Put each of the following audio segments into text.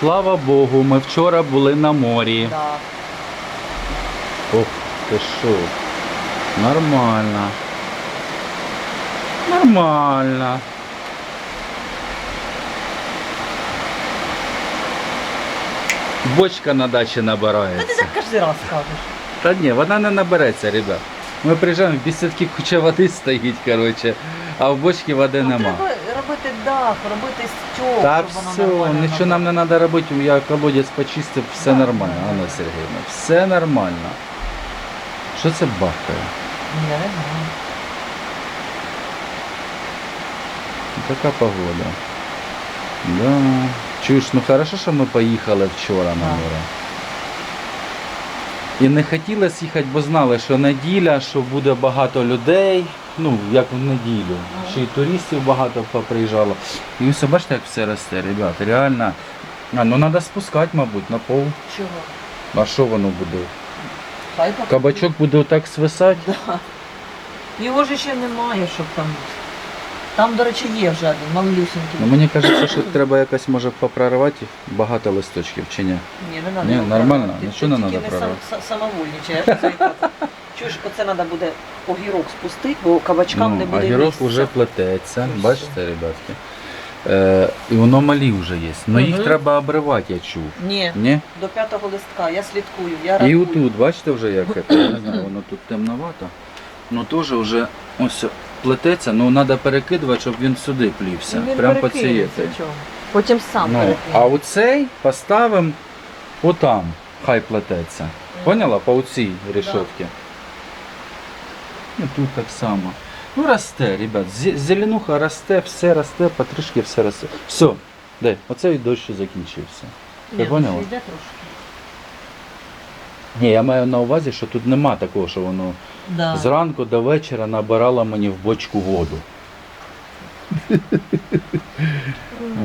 слава Богу, ми вчора були на морі. Да. Ох, ти що? Нормально. Нормально. Бочка на дачі набирається. Та ти так кожен раз кажеш. Та ні, вона не набереться, ребят. Ми приїжджаємо, в бісідки куча води стоїть, коротше, а в бочці води нема. Робити дах, робити стьок, Та щоб воно все, нормально нічого нам не треба робити, я колодязь почистив, все нормально, Анна Сергіївна, все нормально. Що це бахкає? Я не знаю. Така погода. Да. Чуєш, ну хорошо, що ми поїхали вчора на море. І не хотілося їхати, бо знали, що неділя, що буде багато людей. Ну, як в неділю. Ще й туристів багато поприїжджало. І все, бачите, як все росте, ребята, реально. А, ну треба спускати, мабуть, на пол. Чого? А що воно буде? Хай. Кабачок буде отак свисати? Да. Його ж ще немає, щоб там. Там, до речі, є вже один, малюсенький. Ну мені кажеться, що треба якось може попроривати багато листочків чи ні? Ні, не треба. Ні, нормально, прорвати. нічого не Ти надо тільки прорвати. сам- са- самовольничаєш. Чуєш, оце треба буде огірок спустити, бо кабачкам не Ну, буде огірок місця. вже плететься, Ну, бачите, ребятки. Е, і воно малі вже є. Ну їх Мгм. треба обривати, я чув. Ні, Ні? до п'ятого листка, я слідкую, я І рахую. отут, бачите вже як це, я не знаю, воно тут темновато. Ну теж вже ось плететься, ну треба перекидувати, щоб він сюди плівся. Він Прям по перекинеться, чого. Потім сам Ну, а оцей поставимо отам, хай плететься. Поняла? По оцій решетці. Ну тут так само. Ну росте, ребят. зі- Зеленуха росте, все росте, потрішки все росте. Все, дай, оцей дощ закінчився. Ти поняла? йде трошки. Ні, я маю на увазі, що тут нема такого, що воно Да. зранку до вечора набирало мені в бочку воду.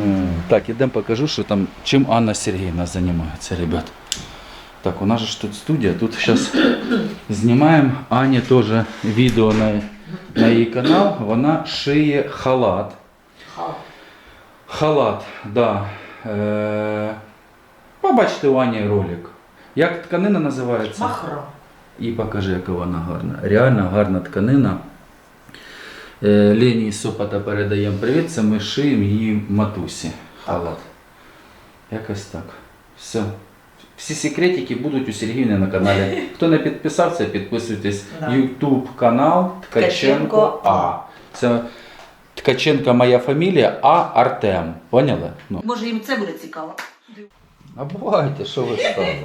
М, Так, ідемо покажу, що там, чим Анна Сергіївна займається, ребят. Так, у нас же ж тут студія, тут зараз знімаємо Ані теж відео на, на її канал. Вона шиє халат. Хал. Халат, да. Е, побачите у Ані ролик. Як тканина називається? Махро. І покажи, яка вона гарна. Реально гарна тканина. Е, Лені з Сопота передаємо привіт. Це ми шиємо її матусі. Халат. Якось так. Все. Всі секретики будуть у Сергіївни на каналі. Хто не підписався, підписуйтесь. YouTube канал Ткаченко А. Це Ткаченко моя фамілія, а Артем. Поняли? Ну. Може їм це буде цікаво. А бувайте, що ви стали.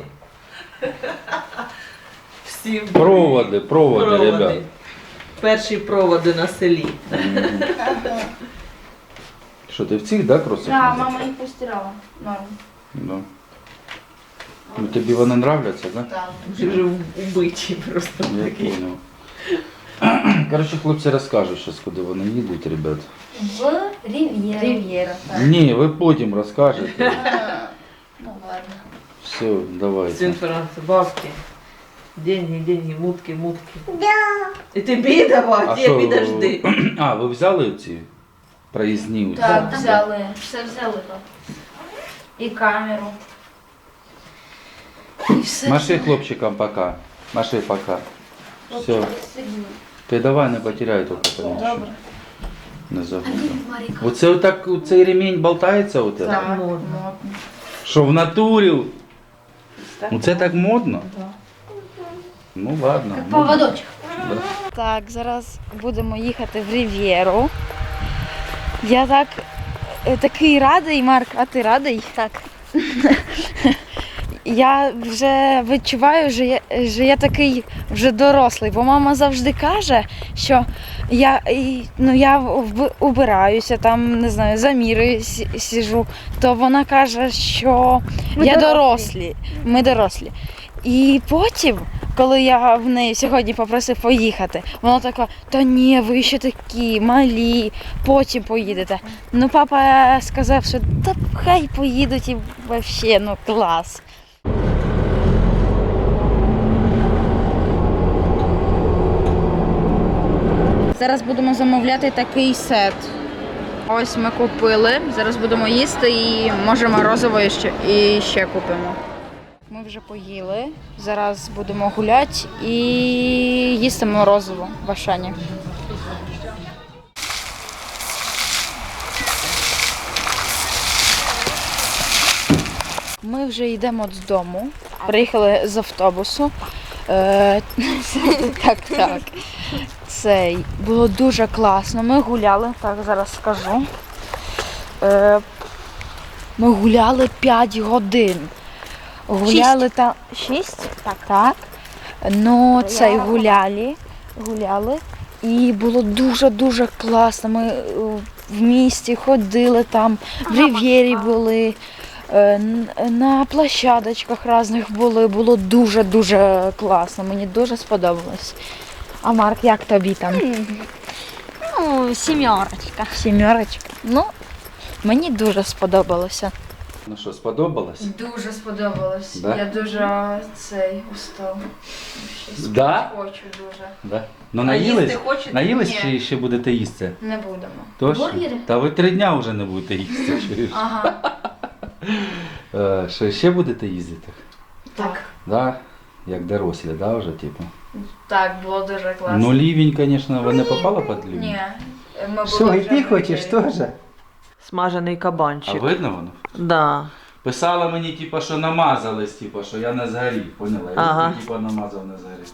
Всі Проводи, проводи, ребят. Перші проводи на селі. Що ти в цих, да, кросах? Да, мама їх постирала. Норм. Да. Ну, тобі вони нравляться, да? Так. Вже вже убиті просто Я такі. понял. Коротше, хлопці розкажуть зараз, куди вони їдуть, ребят. В Рів'єра. Рів'єра, так. Ні, ви потім розкажете. А, Ну ладно. Все, давайте. Інформація, бабки. Деньги, деньги, мутки, мутки. Да. І тобі давати, я підожди. А, ви взяли ці проїзні? оці? Так, взяли. Все взяли так. І камеру. І все. Маши хлопчикам пока. Маши пока. Все. Ти давай не потеряй тільки тому що Добре. не забудь. Маріка. Оце отак, цей ремінь болтається у тебе? Так. Що в натурі? Ну це так модно? Ну ладно. Як модно. поводочок. Так, зараз будемо їхати в Рів'єру. Я так е, такий радий, Марк, а ти радий? Так. Я вже відчуваю, що я, що я такий вже дорослий, бо мама завжди каже, що я, ну, я убираюся, там, не знаю, за мірою сіжу, то вона каже, що Ми я дорослі. дорослі. Ми дорослі. І потім, коли я в неї сьогодні попросив поїхати, вона така, та ні, ви ще такі малі, потім поїдете. Ну, папа сказав, що та хай поїдуть і взагалі, ну клас. Зараз будемо замовляти такий сет. Ось ми купили. Зараз будемо їсти і може морозиво і ще, і ще купимо. Ми вже поїли. Зараз будемо гуляти і їсти морозиво в Ашані. Ми вже йдемо додому. Приїхали з автобусу. Е, так, так. Цей було дуже класно. Ми гуляли, так зараз скажу. Е, ми гуляли 5 годин. Гуляли там 6? Так. Так. Ну, цей гуляли, гуляли. І було дуже-дуже класно. Ми е, в місті ходили там, в Рів'єрі були, на площадочках різних були. Було дуже-дуже класно. Мені дуже сподобалось. А Марк, як тобі там? Ну, сімерочка. Сімерочка. Ну, мені дуже сподобалося. Ну що, сподобалось? Дуже сподобалось. Да? Я дуже цей устав. Щось Да? хочу дуже. Да. Ну А наїлись? хочете? Наїлись Ні. чи ще будете їсти? Не будемо. Точно? Бургери? Та ви три дня вже не будете їсти. чуєш? Ага. Е, Що ще будете їздити? Так. Да? Як дорослі, да, вже типу. Так, було дуже класно. Ну лівень, звісно, ви не попали під лівень? Ні. Ми Що, були і вже ти хочеш теж? Смажений А кабанчик. видно воно? Да. Писала мені, типу, що намазались, типу, що я не згорів, поняла? Я Ага. типу, намазав не згорів.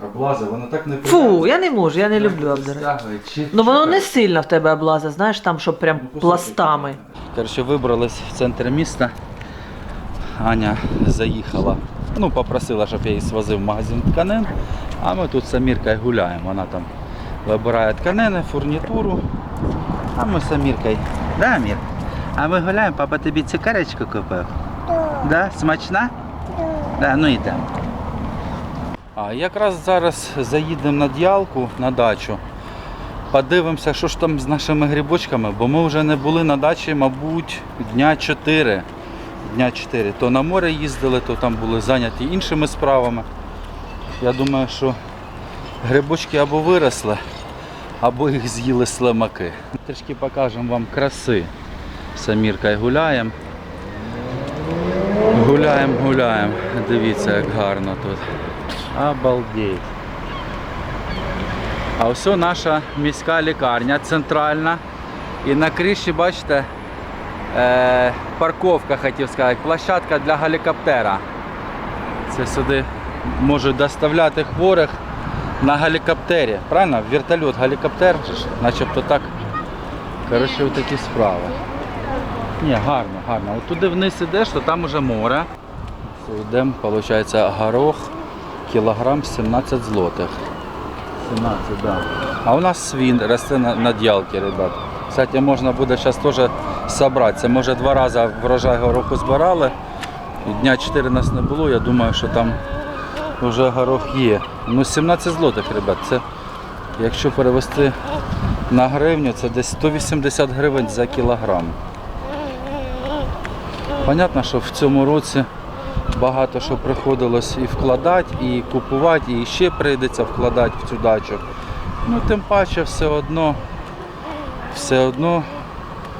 Облаза, воно так не Фу, я не можу, я не люблю обдирати. Ну воно не сильно в тебе облаза, знаєш, там, щоб прям Ну, пластами. Коротше, вибрались в центр міста. Аня заїхала. Ну, попросила, щоб я її свозив в магазин тканин. А ми тут з Аміркою гуляємо. Вона там вибирає тканини, фурнітуру. А ми з Аміркою. Да, Амір? А ми гуляємо, папа тобі цукерочку купив? Да. Смачна? Да, ну йдемо. А якраз зараз заїдемо на діялку на дачу. Подивимося, що ж там з нашими грибочками, бо ми вже не були на дачі, мабуть, дня 4. Дня 4. То на море їздили, то там були зайняті іншими справами. Я думаю, що грибочки або виросли, або їх з'їли слимаки. Трішки покажемо вам краси. Самірка і гуляємо. Гуляємо, гуляємо. Дивіться, як гарно тут. Обалдеть. А ось наша міська лікарня центральна. І на криші, бачите, е, парковка, хотів сказати, площадка для гелікоптера. Це сюди можуть доставляти хворих на гелікоптері. Правильно? Вертольот, гелікоптер, начебто так. Коротше, такі справи. Ні, гарно, гарно. От туди вниз ідеш, то там уже море. Йдемо, виходить, горох, кілограм 17 злотих. 17, да. А у нас свін росте на, на ділки, ребят. Кстати, можна буде зараз теж зібрати. Це може два рази врожай гороху збирали. Дня 4 нас не було, я думаю, що там вже горох є. Ну 17 злотих, ребят. Це якщо перевести на гривню, це десь 180 гривень за кілограм. Понятно, що в цьому році багато що приходилось і вкладати, і купувати, і ще прийдеться вкладати в цю дачу. Ну, тим паче все одно, все одно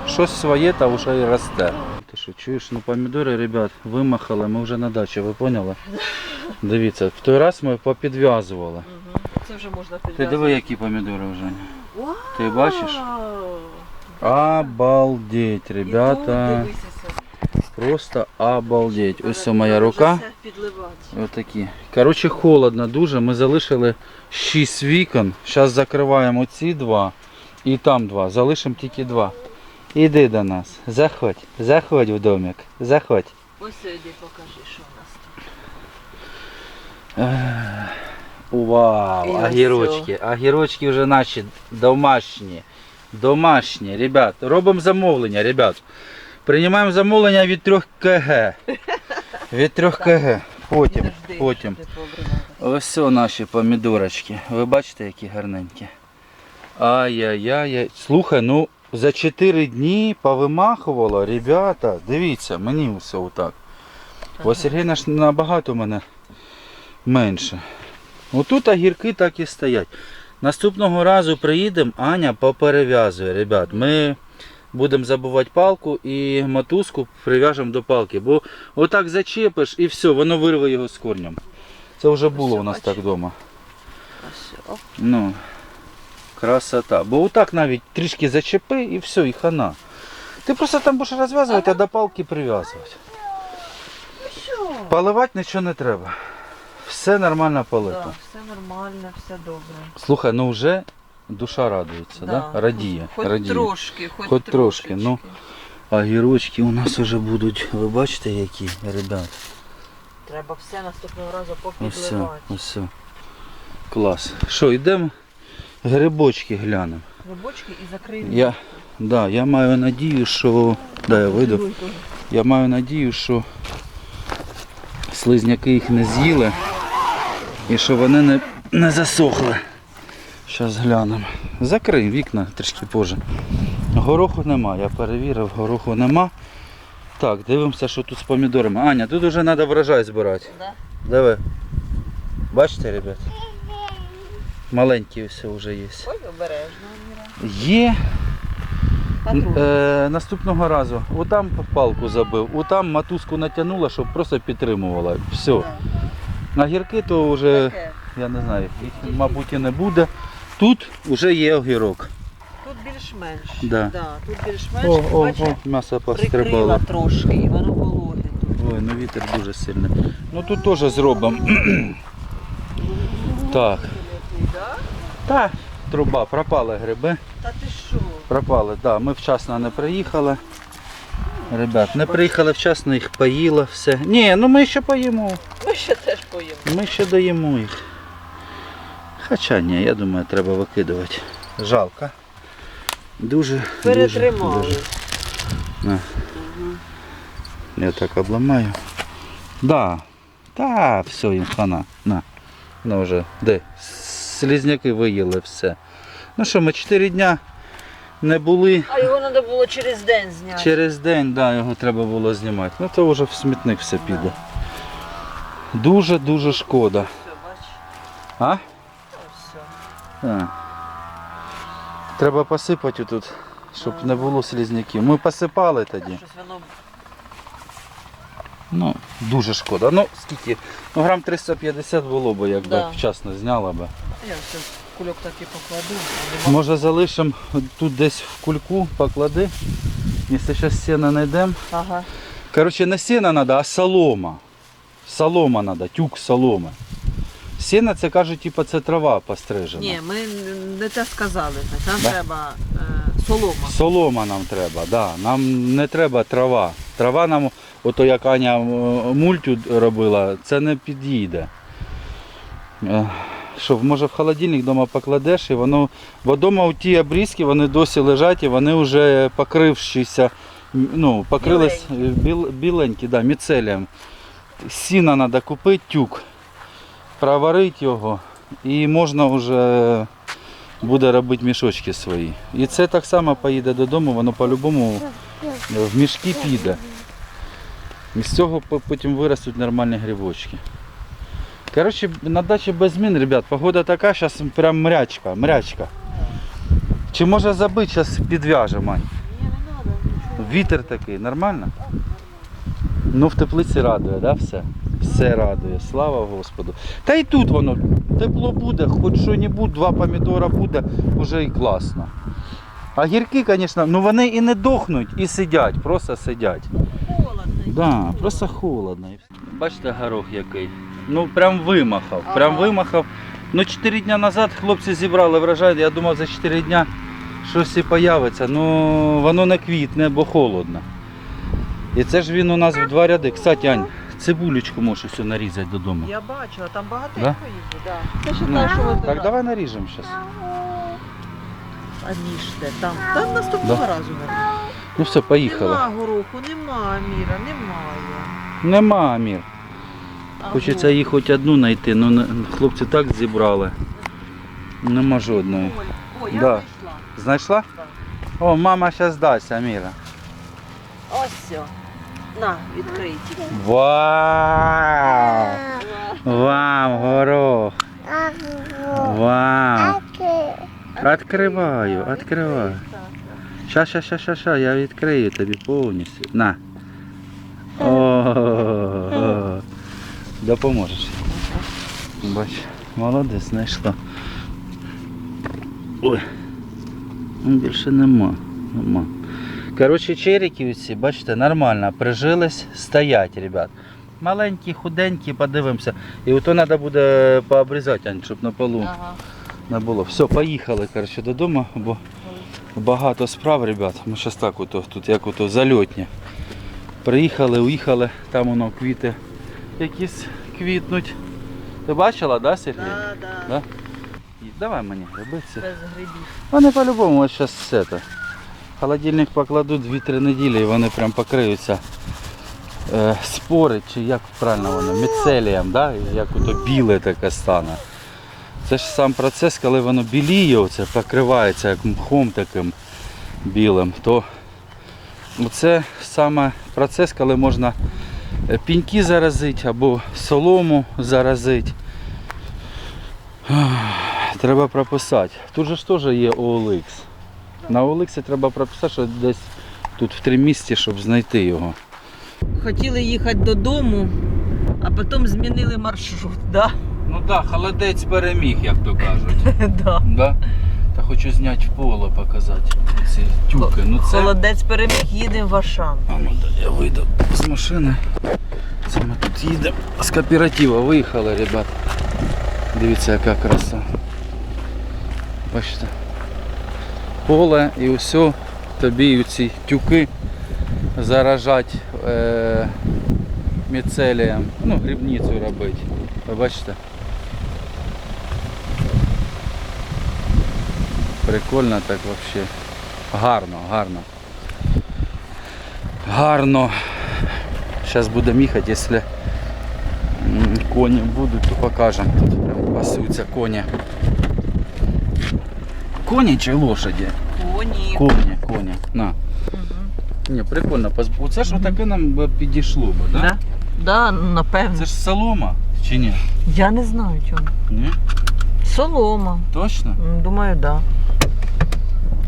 щось своє та вже і росте. Ти що, чуєш, ну помідори, ребят, вимахали, ми вже на дачі, ви поняли? Дивіться, в той раз ми попідв'язували. Це вже можна Ти диви, які помідори вже. Ти бачиш? Обалдеть, ребята. Просто обалдеть. Ось моя рука. Отакі. Коротше, холодно дуже. Ми залишили 6 вікон. Зараз закриваємо ці два і там два. Залишимо тільки два. Іди до нас. Заходь. Заходь в домик. Заходь. Ось іди покажи, що у нас тут. Вау, огірочки. Огірочки вже наші домашні. Домашні, ребят. Робимо замовлення, ребят. Приймаємо замовлення від 3 КГ. Від 3 КГ. Потім, потім. Ось наші помідорочки. Ви бачите, які гарненькі. Ай-яй-яй. Слухай, ну за 4 дні повимахувало, ребята, дивіться, мені все отак. Бо Сергій наш набагато мене менше. Отут огірки так і стоять. Наступного разу приїдемо, Аня поперев'язує, ребят. Ми Будемо забувати палку і мотузку прив'яжемо до палки. Бо отак зачепиш і все, воно вирве його з корнем. Це вже було у нас так вдома. Ну, красота. Бо отак навіть трішки зачепи і все, і хана. Ти просто там будеш розв'язувати, а до палки прив'язувати. Поливати нічого не треба. Все нормально полито. Да, все нормально, все добре. Слухай, ну вже душа радується, да? Радіє. Хоч радіє. трошки, хоч, Хоч трошки, ну. А гірочки у нас вже будуть, ви бачите, які, ребят. Треба все наступного разу Ось, попідливати. ось. Клас. Що, йдемо грибочки глянемо. Грибочки і закриємо. Я, да, я маю надію, що. Да, я вийду. Я маю надію, що слизняки їх не з'їли і що вони не, не засохли. Зараз глянемо. Закрий вікна трішки позже. Гороху нема, я перевірив, гороху нема. Так, дивимося, що тут з помідорами. Аня, тут вже треба врожай збирати. Да? Диви. Бачите, ребят? Маленькі все вже є. Ой, обережно, Є Е, наступного разу отам палку забив, отам матузку натягнула, щоб просто підтримувала. Все. На гірки то вже, я не знаю, їх, мабуть, і не буде. Тут вже є огірок. Тут більш-менш. Да. тут більш-менш. О, о, о, м'ясо прикрила трошки, і воно вологе. Ой, ну вітер дуже сильний. Ну тут теж зробимо. так. Та, труба, пропали гриби. Та ти що? Пропали, да, ми вчасно не приїхали. Ребят, не приїхали вчасно, їх поїли, все. Ні, ну ми ще поїмо. Ми ще теж поїмо. Ми ще даємо їх. Хоча ні, я думаю, треба викидувати. Жалко. Дуже. Перетримали. Дуже, дуже. На. Я так обламаю. Да. Та, все, їм хана. На. Ну вже. Де? Слізняки виїли все. Ну що, ми 4 дня не були. А його треба було через день зняти. Через день да, його треба було знімати. Ну то вже в смітник все піде. Дуже-дуже шкода. Все, бач. А? А. Треба посипати тут, щоб не було слізняків. Ми посипали тоді. Щось воно Ну, дуже шкода. Ну, скільки? Ну, грам 350 було б, якби Да. вчасно зняла би. Я все кульок так і покладу. Може залишимо тут десь в кульку, поклади. Якщо зараз сіна знайдемо. Ага. Коротше, не сіна треба, а солома. Солома треба, тюк соломи. Сіна це кажуть, типу, це трава пострижена. Ні, ми не те сказали. Нам Да? треба е, солома. Солома нам треба, да. Нам не треба трава. Трава нам, ото як Аня е, мультю робила, це не підійде. Е, Що, може в холодильник вдома покладеш і воно. Бо вдома ті обрізки вони досі лежать і вони вже покрившися, ну, покрились е, біл, біленькі, да, міцелієм. Сіна треба купити, тюк, проварити його і можна вже буде робити мішочки свої. І це так само поїде додому, воно по-любому в мішки піде. І з цього потім виростуть нормальні грибочки. Коротше, на дачі без змін, ребят, погода така, зараз прям мрячка, мрячка. Чи може забити, зараз підв'яжемо. Вітер такий, нормально? Ну в теплиці радує, да, все? Все радує, слава Господу. Та й тут воно тепло буде, хоч що-небудь, два помідора буде, вже і класно. А гірки, звісно, ну вони і не дохнуть, і сидять, просто сидять. Холодно. Да, просто холодно. Бачите горох який. Ну прям вимахав. Прям Ага. вимахав. Ну 4 дня назад хлопці зібрали врожай, я думав за 4 дня щось і появиться. Ну воно не квітне, бо холодно. І це ж він у нас в два ряди. Кстати, Ань, цибулечку можеш все нарізати додому. Я бачила, там багато Да? їде, да. Це ще Ну, те, що так давай наріжемо зараз. А ніж де? Там, там наступного Да. разу. наверно. Ну все, поїхали. Нема гороху, нема, Міра, немає. Нема, Амір. А Хочеться гороху? їх хоч одну знайти, але хлопці так зібрали. Нема жодної. Ой, ой, я Да. знайшла. Знайшла? О, мама зараз дасть, Аміра. Ось все. На, відкрийте. Вау! Вам горох! Вау! Откриваю, откриваю. Ща, ща, ща, ща, я відкрию тобі повністю. На. О, допоможеш. Бач, молодець, знайшла. Ой. Більше нема. нема. Коротше, черіки усі, бачите, нормально прижились, стоять, ребят. Маленькі, худенькі, подивимося. І ото треба буде пообрізати, Ань, щоб на полу Ага. не було. Все, поїхали коротше, додому, бо багато справ, ребят. Ми зараз так ото, тут як ото зальотні. Приїхали, уїхали, там воно квіти якісь квітнуть. Ти бачила, да, Сергій? Да, да. Да? Давай мені роби це. Без грибів. Вони по-любому ось зараз все це. Холодильник покладуть 2-3 неділі і вони прям покриються е, спори, чи як правильно воно, міцелієм, да? як ото біле таке стане. Це ж сам процес, коли воно біліє, оце, покривається як мхом таким білим, то це саме процес, коли можна е, піньки заразити або солому заразити. Треба прописати. Тут же ж теж є OLX. На OLX треба прописати, що десь тут в три місці, щоб знайти його. Хотіли їхати додому, а потім змінили маршрут, да? Ну так, холодець переміг, як то кажуть. да. Да? Та хочу зняти в поло, показати ці тюки. Ну це. Холодець переміг, їдемо в Ашан. А ну да, я вийду з машини. Це ми тут їдемо. З кооператива виїхали, ребят. Дивіться, яка краса. Бачите. Поле і все, тобі ці тюки заражать е, міцелієм. Ну, грибницю робити. Ви бачите? Прикольно так взагалі. Гарно, гарно. Гарно. Зараз будемо їхати, якщо коні будуть, то покажемо. Тут прям пасуються коні. Коні чи лошаді? Коні. Коні, коні. На. Ні, прикольно. Оце ж отаке нам би підійшло б, да? Да? Да, напевно. Це ж солома чи ні? Я не знаю чому. Ні? Солома. Точно? Думаю, да.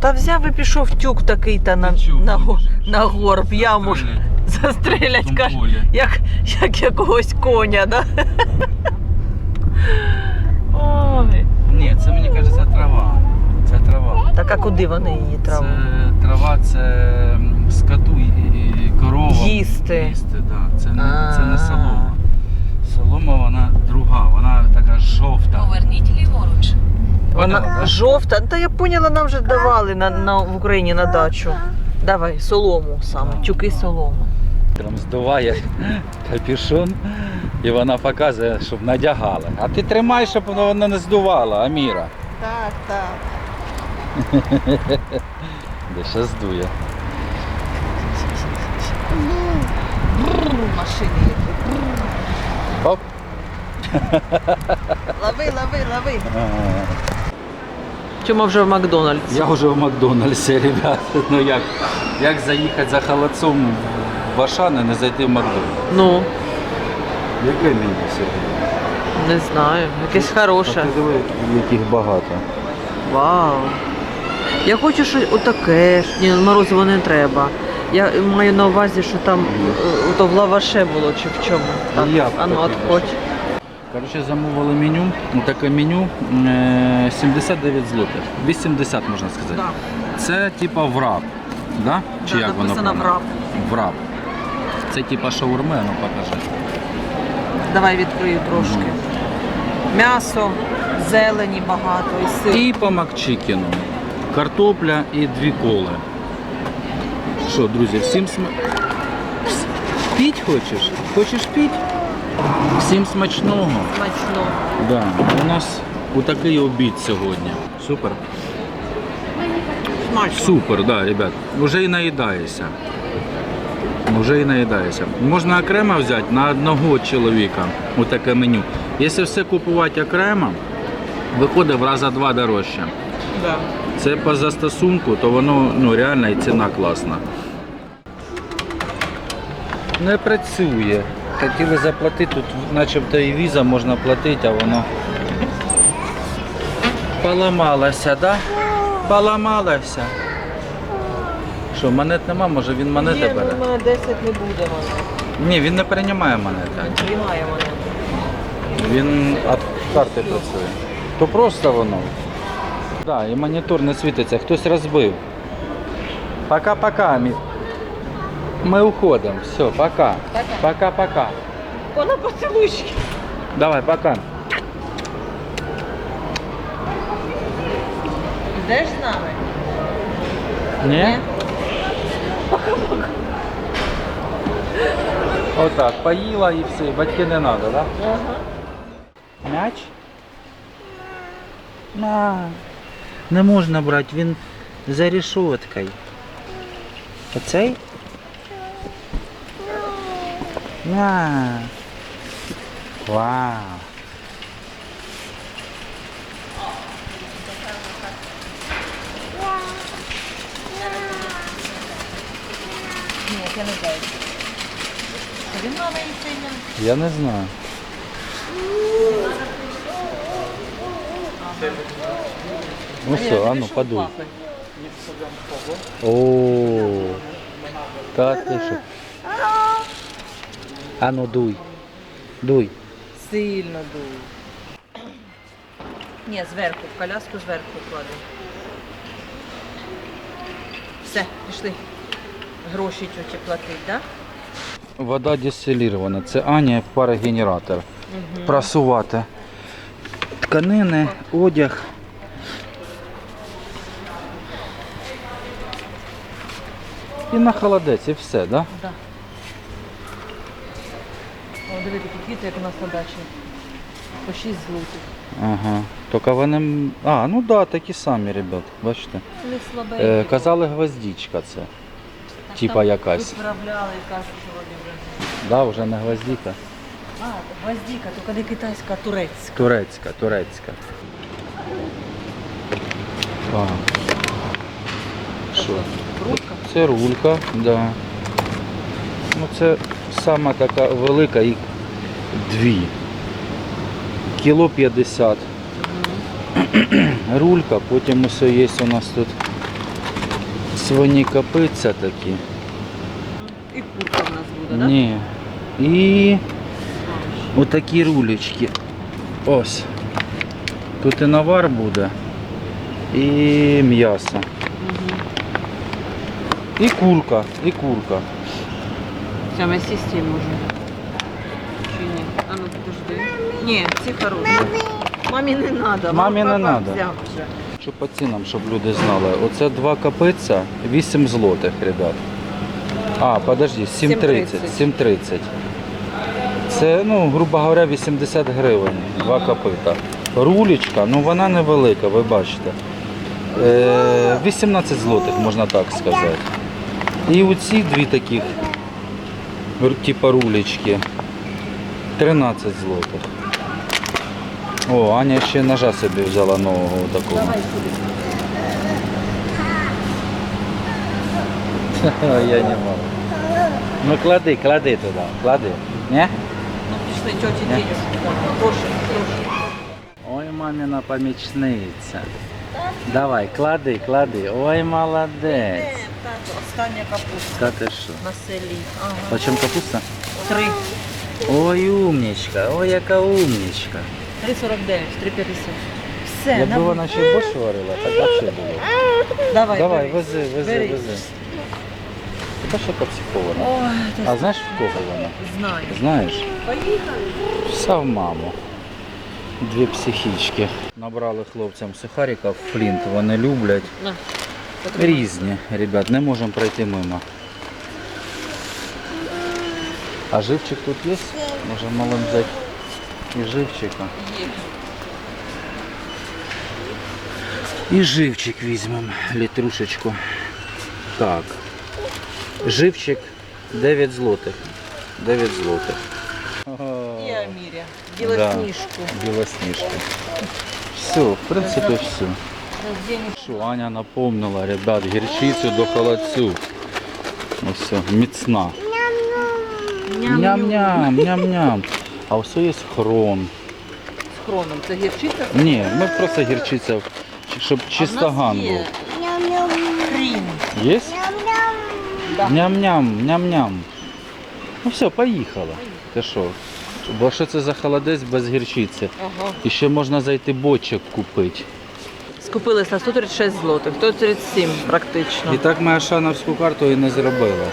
Та взяв і пішов тюк такий та на, на, го- на горб яму ж застрелять, каже, як, як якогось коня, да? Ой. Ні, це мені кажеться трава. Це трава. Так а куди вони її траву? Це трава, це скоту і корова. Їсти. Їсти, да. Це не, це не солома. Солома вона друга, вона така жовта. Поверніть ліворуч. Вона Поняла, жовта. Та я поняла, нам вже давали на, на, в Україні на дачу. Давай, солому саме, тюки солому. Там здуває капюшон і вона показує, щоб надягали. А ти тримай, щоб воно воно не здувало, Аміра. Так, так. Де ще здує. Машини. Оп. Лови, лови, лови. Чому вже в Макдональдс? Я вже в Макдональдсі, ребят. Ну як, як заїхати за холодцом в Ашан і не зайти в Макдональдс? Ну, Яке меню сьогодні? не знаю. Якесь хороше. ти диви, яких багато. Вау. Я хочу щось отаке. Ні, морозиво не треба. Я маю на увазі, що там е, ото в лаваше було чи в чому. Так, Я б а ну таке отходь. Коротше, замовили меню. Ну, Таке меню е, 79 злотих. 80 можна сказати. Це типа враб. Да? Чи Да, як воно написано правильно? враб. Враб. Це типа шаурме, ну покажи. Давай відкрию трошки. М'ясо, зелені багато і сир. І по макчикіну. Картопля і дві коли. Що, друзі, всім см... Піть хочеш? Хочеш піть? Всім смачного. Смачно. Да. У нас отакий обід сьогодні. Супер. Смачно. Супер, да, ребят. Уже і наїдаєшся. Уже і наїдаєшся. Можна окремо взяти на одного чоловіка. Отаке меню. Якщо все купувати окремо, виходить в раза два дорожче. Да. Це по застосунку, то воно ну, реально і ціна класна. Не працює. Хотіли заплатити, тут начебто і віза можна платити, а воно поламалося, да? Поламалося. Що, монет нема, може він монети Ні, ну, бере? в мене 10 не буде монет. Ні, він не приймає монети. Він приймає монет. Він від карти працює. То просто воно. Да, і монітор не світиться, хтось розбив. Пока-пока. Ми, ми уходимо. Все, пока. Пока-пока. Вона поцілуйчики. Давай, пока. Йдеш з нами? Ні? Отак, поїла і все, батьки не треба, так? Да? Ага. Мяч? На. Не можна брати, він за решеткою. Оцей? На. Вау. Я не знаю. Він її прийняв. Я не знаю. Ну все, а ну подуй. О, та ти що? А ну дуй. Дуй. Сильно дує. Ні, зверху, в коляску зверху кладемо. Все, пішли. Гроші тьоті платить, так? Вода дистилірована. Це Аня парогенератор. Прасувати. Тканини, одяг. І на холодець, і все, так? Да? Да. О, диви, такі квіти, як у нас на дачі. По 6 злотих. Ага. Тільки вони. А, ну так, да, такі самі, ребят, бачите. Вони слабенькі. Е, казали гвоздічка це. Так типа там якась. Виправляли, кажуть, що вони вже. Да, вже не гвоздіка. А, гвоздіка, тільки не китайська, а турецька. Турецька, турецька. Так. Що? Рудка. Це рулька, да. Ну це сама така велика, їх дві. Кіло 50. Рулька, потім усе є у нас тут свині копиця такі. І курка в нас буде, так? Ні. І отакі рулечки. Ось. Тут і навар буде. І м'ясо. І курка, і курка. Саме сісти можна. Чи ні? А ну подожди. Ні, ці хороші. Мамі не треба. Мамі не надо. Взяв. Що по цінам, щоб люди знали. Оце два капиця, 8 злотих, ребят. А, подожди, 7,30. 7,30. Це, ну, грубо говоря, 80 гривень. Два копита. Рулечка, ну вона невелика, ви бачите. Е, 18 злотих, можна так сказати. І оці дві таких, типа рулечки, 13 злотих. О, Аня ще ножа собі взяла нового такого. Я не можу. Ну клади, клади туди, клади. Не? Ну пішли, тьоті денежки. Гроші, гроші. Ой, мамина помічниця. Давай, клади, клади. Ой, молодець. Остання капуста Та ти що? на селі. Ага. Почем капуста? Три. Ой, умнічка, ой, яка умнічка. 3,49, 3,50. Все, Якби на... вона ще борщ варила, так взагалі було. давай, Давай, бери. вези, вези, Бери. вези. Така що. Ой, ти А знаєш в кого вона? знаю. Знаєш? Поїхали. Вся в маму. Дві психічки. Набрали хлопцям сухариків, флінт вони люблять. На. Різні, ребят, не можемо пройти мимо. А живчик тут є? Може малим взяти і живчика. І живчик візьмемо, літрушечку. Так. Живчик 9 злотих. 9 злотих. І Аміря. Білосніжку. Білосніжку. Все, в принципі, все. Що Аня напомнила, ребят, гірчицю до холодцю. Ось все, міцна. Ням-ням, ням-ням. А все є хрон. З хроном. Це гірчиця? Ні, ми просто гірчиця, щоб чистоган а був. є хрін. Є? Ням-ням, ням-ням. Ну все, поїхала. Ти що? Бо що це за холодець без гірчиці? Ага. І ще можна зайти бочок купити. Скупились на 136 злотих, 137 практично. І так моя шановську карту і не зробила.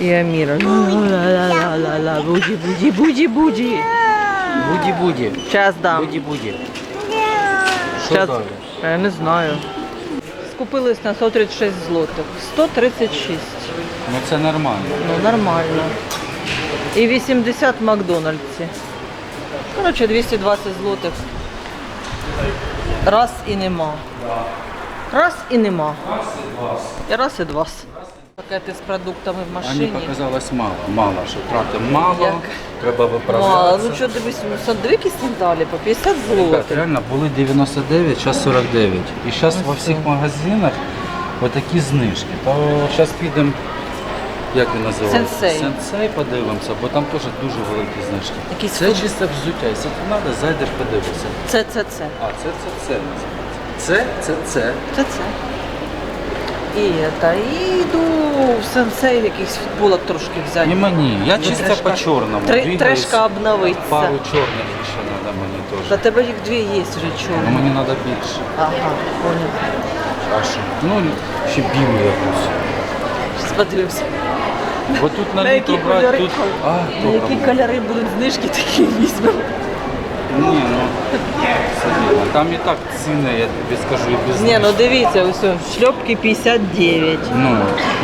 І Аміра. Ла-ла-ла-ла-ла. Буді, буді, буді, буді. Буді-буді. Час дам. Буді-буді. Що Щас. далі? Я не знаю. Скупились на 136 злотих. 136. Ну це нормально. Ну, нормально. І 80 в Макдональдсі. Коротше, 220 злотих. Раз і нема. Раз і нема. І раз і два. Пакети з продуктами в Мені машині. показалось мало. Мало, що тратимо мало, Як? треба Мало. виправлятися. Ну що дивись, ну, сандвики сандалі по 50 Так, злотих. реально були 99, зараз 49. І зараз во всіх магазинах отакі знижки. То зараз підемо, як він називається? Сенсей. Сенсей подивимося, бо там теж дуже великі знижки. Якісь Це фут- чисто взуття. Якщо ти треба, зайдеш, подивишся. Це, це, це. А, це, це, це. Це, це, це. Це це. І та і йду в сенсей якийсь футболок трошки взяти. Не мені, я Ну, чисто трешка- по чорному. Тре- двигаюсь. Трешка обновиться. Пару чорних ще треба мені Та теж. тебе їх дві є вже Ну, чорні. мені треба більше. Ага, понял. А що? Ну, ще білу якусь. Щас подивимося. Бо тут на На літо які брати, кольори? тут... А, На які добре. кольори будуть знижки, такі візьмемо. Ні, ну, там і так ціни, я тобі скажу, і без Ні, ну знижки. дивіться, ось шльопки 59. Ну,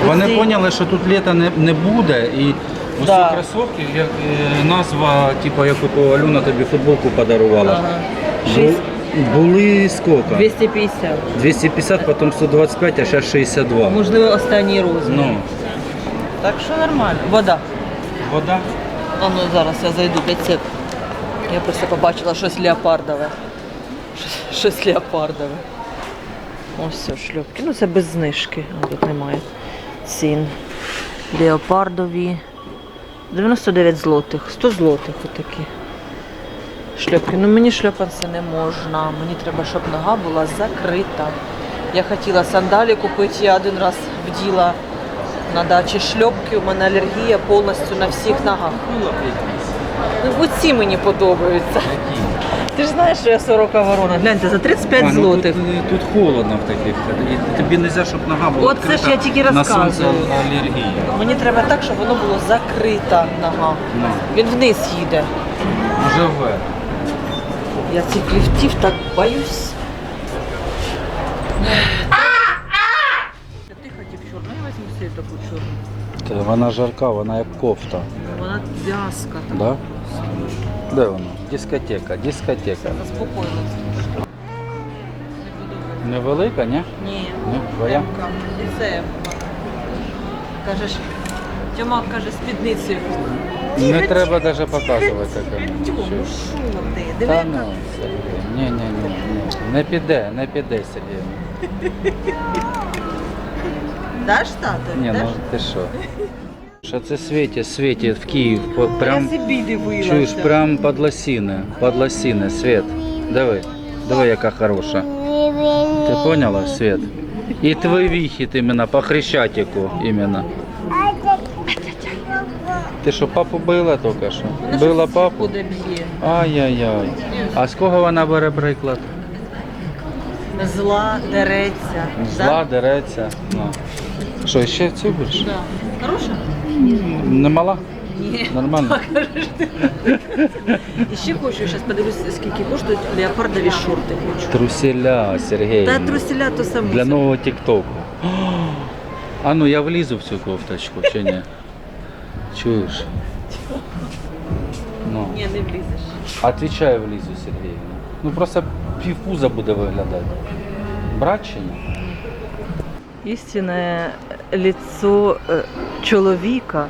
вони Оці- поняли, що тут літа не, не буде, і ось Да. ці кросівки, як е, назва, типу, яку то Альона тобі футболку подарувала. Ага. Бу- Шість- Були скільки? 250. 250, потім 125, а зараз 62. Можливо, останній розмір. Ну, Так що нормально. Вода. вода. А ну зараз я зайду 500. Я просто побачила щось леопардове. Щось- Щось леопардове. Ось все, шльопки. Ну це без знижки. А тут немає цін. Леопардові. 99 злотих. 100 злотих отакі. Шльопки. Ну мені шльопанці не можна. Мені треба, щоб нога була закрита. Я хотіла сандалі купити, я один раз вділа на дачі шльопки. У мене алергія повністю на всіх ногах. Ну, оці мені подобаються. Ти ж знаєш, що я 40 ворона. Гляньте, за 35 А, ну, злотих. Тут, тут холодно в таких. І тобі не можна, щоб нога була От це ж відкрита я тільки на сонце розказую. Мені треба так, щоб воно було закрита нога. Ну, Він вниз їде. вже вверх. Я цих ліфтів так боюсь. Вона жарка, вона як кофта. Вона в'язка. Да? Де вона? Дискотека, дискотека. Заспокоїлася. Невелика, ні? Ні. Ні, твоя? Емка. І це Кажеш, Тьома каже, спідницею. Не треба навіть показувати. Тьому, Що? ну що ти? Диви, Та яка. ну, Сергій, ні, ні, ні, ні. Не піде, не піде, Сергій. Даш тато? Ні, ну ти що? Що це світі, світі в Київ, по- прям, Я собі дивилася. чуєш, прям під лосіни, під лосіни, Світ. Диви, диви, яка хороша. Ти поняла, Світ? І твій вихід іменно по Хрещатику іменно. Ти що, папу била тільки що? Била папу? Куди б'є? Ай-яй-яй. А з кого вона бере приклад? Зла дереться. Зла, дереться. Ну. Що, ще цю більше? Да? Хороша? Не мала? Ні. Нормально? І ще хочу, зараз подивлюсь, скільки коштують леопардові шорти хочу. Труселя, Сергій. Та труселя то саме. Для нового тіктоку. А ну я влізу в цю кофточку, чи ні? Чуєш? Ну. Ні, не влізеш. Отвічаю влізу, Сергіївна. Ну просто півпуза буде виглядати. Брат чи ні? Істинне лицо е, чоловіка,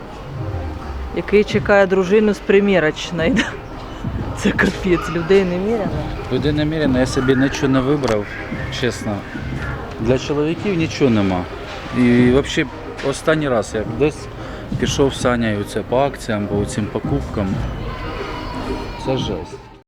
який чекає дружину з примірочної. Це капець, людей неміряно. Люди намірено, я собі нічого не вибрав, чесно. Для чоловіків нічого нема. І взагалі останній раз як десь пішов з Санею це по акціям, по цим покупкам. Це жесть.